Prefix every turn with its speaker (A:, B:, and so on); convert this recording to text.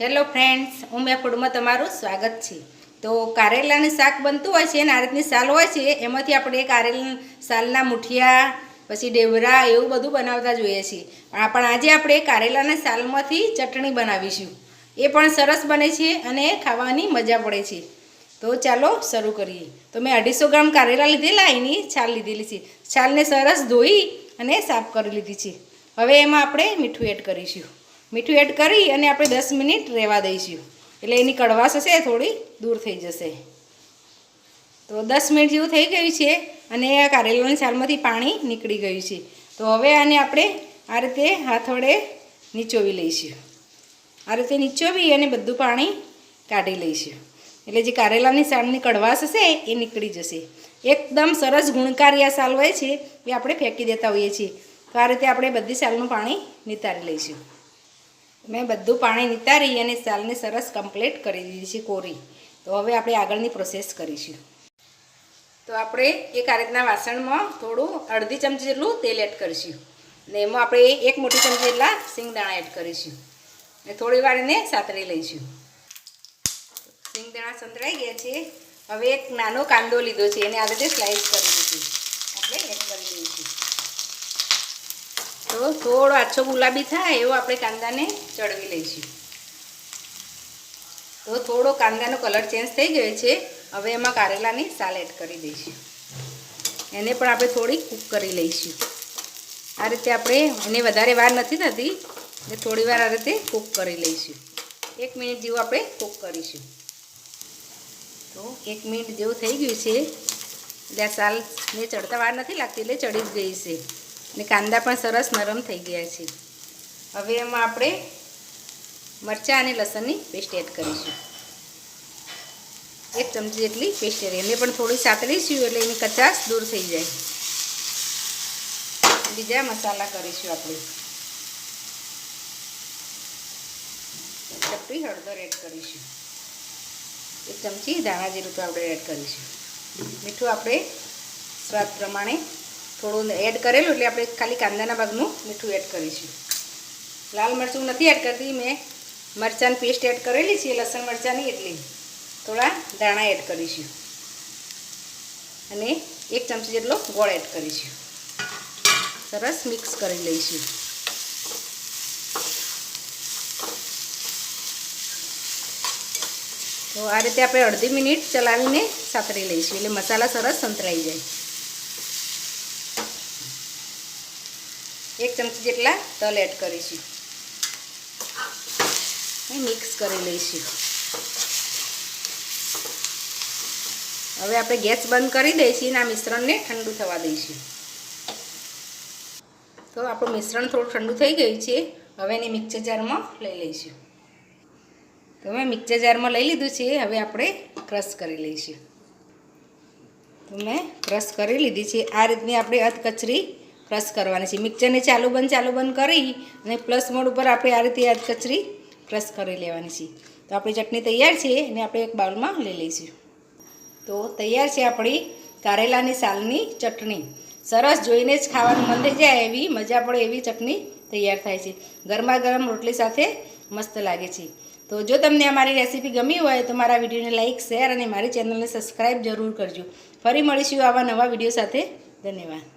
A: Hello friends મેં ફૂડમાં તમારું સ્વાગત છે. તો કારેલાનું શાક બનતું હોય છે અને આ સાલ હોય છે, એમાંથી આપણે કારેલ સાલના મુઠિયા, પછી ડેવરા એવું બધું બનાવતા જોઈએ છીએ. પણ આજે આપણે કારેલાના સાલમાંથી ચટણી બનાવીશું. એ પણ સરસ બને છે અને ખાવાની મજા પડે છે. તો ચાલો શરૂ કરીએ. તો મેં અઢીસો ગ્રામ કારેલા લીધેલા, એની છાલ લીધેલી છે. છાલને સરસ ધોઈ અને સાફ કરી લીધી છે. હવે એમાં આપણે મીઠું એડ કરીશું. મીઠું એડ કરી અને આપણે દસ મિનિટ રહેવા દઈશું. એટલે એની કડવાશ હશે થોડી દૂર થઈ જશે. તો દસ મિનિટ જેવું થઈ ગયું છે અને આ કારેલાની સાલમાંથી પાણી નીકળી ગયું છે. તો હવે આને આપણે આ રીતે હાથ વડે નીચોવી લઈશું. આ રીતે નીચોવી અને બધું પાણી કાઢી લઈશું. એટલે જે કારેલાની સાલની કડવાશ હશે એ નીકળી જશે. એકદમ સરસ ગુણકારી આ સાલ હોય છે એ આપણે ફેંકી દેતા હોઈએ છીએ. તો આ રીતે આપણે બધી સાલનું પાણી નિતારી લઈશું. મેં બધું પાણી નિતારી અને સાલને સરસ કમ્પ્લીટ કરી દીધી છે કોરી. તો હવે આપણે આગળની પ્રોસેસ કરીશું. તો આપણે એક આ રીતના વાસણમાં થોડું અડધી ચમચી જેટલું તેલ એડ કરીશું. ને એમાં આપણે એક મોટી ચમચી જેટલા સિંગદાણા એડ કરીશું. ને થોડી વાર એને સાતરી લઈશું. સિંગદાણા સંતરાઈ ગયા છે. હવે એક નાનો કાંદો લીધો છે. એને આ રીતે સ્લાઇસ કરી દીધું આપણે એડ કરી દઈશું. તો થોડો આછો ગુલાબી થાય એવો આપણે કાંદાને ચડવી લઈશું. તો થોડો કાંદાનો કલર ચેન્જ થઈ ગયો છે, હવે એમાં કારેલાની સાલ એડ કરી દઈશું. એને પણ આપણે થોડી કૂક કરી લઈશું. આ રીતે આપણે, એને વધારે વાર નથી થતી, એટલે થોડી વાર આ રીતે કૂક કરી લઈશું. એક મિનિટ જેવું આપણે કૂક કરીશું. તો એક મિનિટ જેવું થઈ ગયું છે, એટલે આ સાલને ચડતા વાર નથી લાગતી, એટલે ચડી જ ગઈ છે. અને કાંદા પણ સરસ નરમ થઈ ગયા છે. હવે એમાં આપણે મરચાં અને લસણની પેસ્ટ એડ કરીશું. એક ચમચી જેટલી પેસ્ટ એડ. એને પણ થોડી સાતરીશું એટલે એની કચાશ દૂર થઈ જાય. બીજા મસાલા કરીશું આપણે. ચપટી હળદર એડ કરીશું. એક ચમચી ધાણા જીરું આપણે એડ કરીશું. મીઠું આપણે સ્વાદ પ્રમાણે થોડું એડ કરેલું એટલે આપણે ખાલી કાંદાના ભાગનું મીઠું એડ કરીશું. લાલ મરચું નથી એડ કરતી, મેં મરચાંની પેસ્ટ એડ કરેલી છે, લસણ મરચાંની એટલી. થોડા દાણા એડ કરીશું. અને એક ચમચી જેટલો ગોળ એડ કરીશું. સરસ મિક્સ કરી લઈશું. તો આ રીતે આપણે અડધી મિનિટ ચલાવીને સાતરી લઈશું, એટલે મસાલા સરસ સંતરાઈ જાય. એક ચમચી જેટલા તલ એડ કરીશું. મિક્સ કરી લઈશું. હવે આપણે ગેસ બંધ કરી દઈશું અને આ મિશ્રણને ઠંડુ થવા દઈશું. તો આપણું મિશ્રણ થોડું ઠંડુ થઈ ગયું છે. હવે એને મિક્સર જારમાં લઈ લઈશું. તો મેં મિક્સર જારમાં લઈ લીધું છે. હવે આપણે ક્રશ કરી લઈશું. તો મેં ક્રશ કરી લીધી છે. આ રીતની આપણે અધ ક્રશ કરવાની છે. મિક્સરને ચાલુ બંધ ચાલુ બંધ કરી અને પ્લસ મોડ ઉપર આપણે આ રીતે આ કચરી ક્રશ કરી લેવાની છે. તો આપણી ચટણી તૈયાર છે અને આપણે એક બાઉલમાં લઈ લઈશું. તો તૈયાર છે આપણી કારેલાની સાલની ચટણી. સરસ જોઈને જ ખાવાનું મન થઈ જાય એવી મજા પડે એવી ચટણી તૈયાર થાય છે. ગરમા ગરમ રોટલી સાથે મસ્ત લાગે છે. તો જો તમને અમારી રેસીપી ગમી હોય તો મારા વિડીયોને લાઇક શેર અને મારી ચેનલને સબસ્ક્રાઈબ જરૂર કરજો. ફરી મળીશું આવા નવા વીડિયો સાથે. ધન્યવાદ.